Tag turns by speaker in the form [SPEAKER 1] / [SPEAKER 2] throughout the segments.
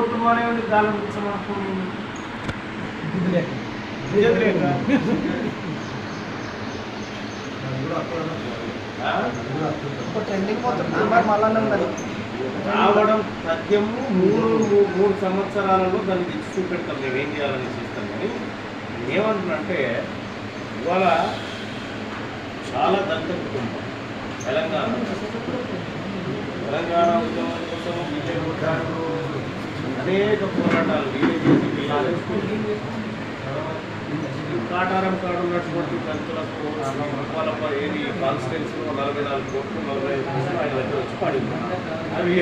[SPEAKER 1] మళ్ళీ ఉందని
[SPEAKER 2] రావడం సత్యము మూడు మూడు సంవత్సరాలలో దాన్ని తెచ్చి చూపెడతాం. మేము ఏం చేయాలని చేస్తాం కానీ ఏమంటున్నానంటే ఇవాళ చాలా దళిత కుటుంబం. తెలంగాణ. తెలంగాణ ఉద్యమం కోసం బీజేపీ కొట్టారు అనేక పోరాటాలు చేసి కాటారం కాడు ఉన్నటువంటి దళితులకు వాళ్ళ ఏది కాన్స్టిట్యున్సీలో నలభై నాలుగు కోట్లు నలభై ఐదు ఆయన దగ్గర వచ్చి పడింది. అవి.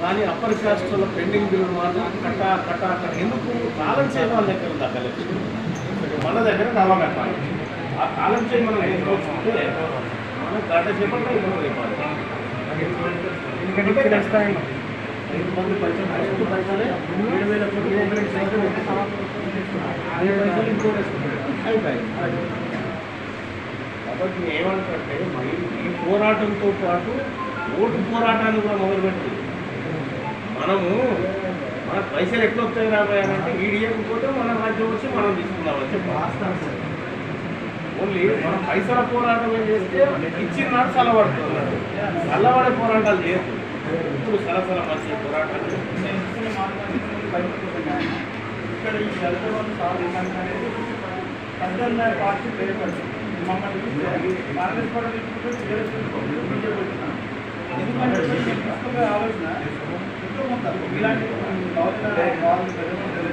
[SPEAKER 2] కానీ అప్పర్ కాస్ట్లో పెండింగ్ బిల్లు మాత్రం కట్టా కట్టా కట్ట. ఎందుకు? కాలం చేయడం వాళ్ళ దగ్గర ఉంది అక్కడ మన దగ్గర నవ కట్టాలి ఆ కాలం చేయి మనం ఏం చూసుకుంటే మనం గంట చేపట్టే ఇబ్బంది అయిపోవాలి ఐదు మంది పైసలు ఐదు పైసలే ఏడు వేల కోట్లు గవర్నమెంట్ సైకిల్ పైసలు ఇంకో కాబట్టి ఏమంటే మరి ఈ పోరాటంతో పాటు ఓటు పోరాటాన్ని కూడా మొదలుపెట్టింది. మనము మన పైసలు ఎట్లా వస్తాయి రాబోయే అంటే వీడు మన రాజ్యం వచ్చి మనం తీసుకుందామని చెప్పి ఓన్లీ మనం పైసల పోరాటం చేస్తే ఇచ్చిన నాడు చల్లబడుతున్నారు చల్లబడే పోరాటాలు చేయదు ఇప్పుడు సలసల మధ్య పోరాటాలు
[SPEAKER 1] ఇక్కడ ఈ దళిత బంధు సాధించడానికి అనేది పెద్దన్న పార్టీ పేరుపడుతుంది మమ్మల్ని చూస్తే కాంగ్రెస్ పార్టీ తీసుకుంటే టీఆర్ఎస్ తీసుకుంటే బీజేపీ వచ్చినాం. ఎందుకంటే మీరు తీసుకునే ఆలోచన ఎంతో కొంత ఇలాంటి బహుజన వాళ్ళు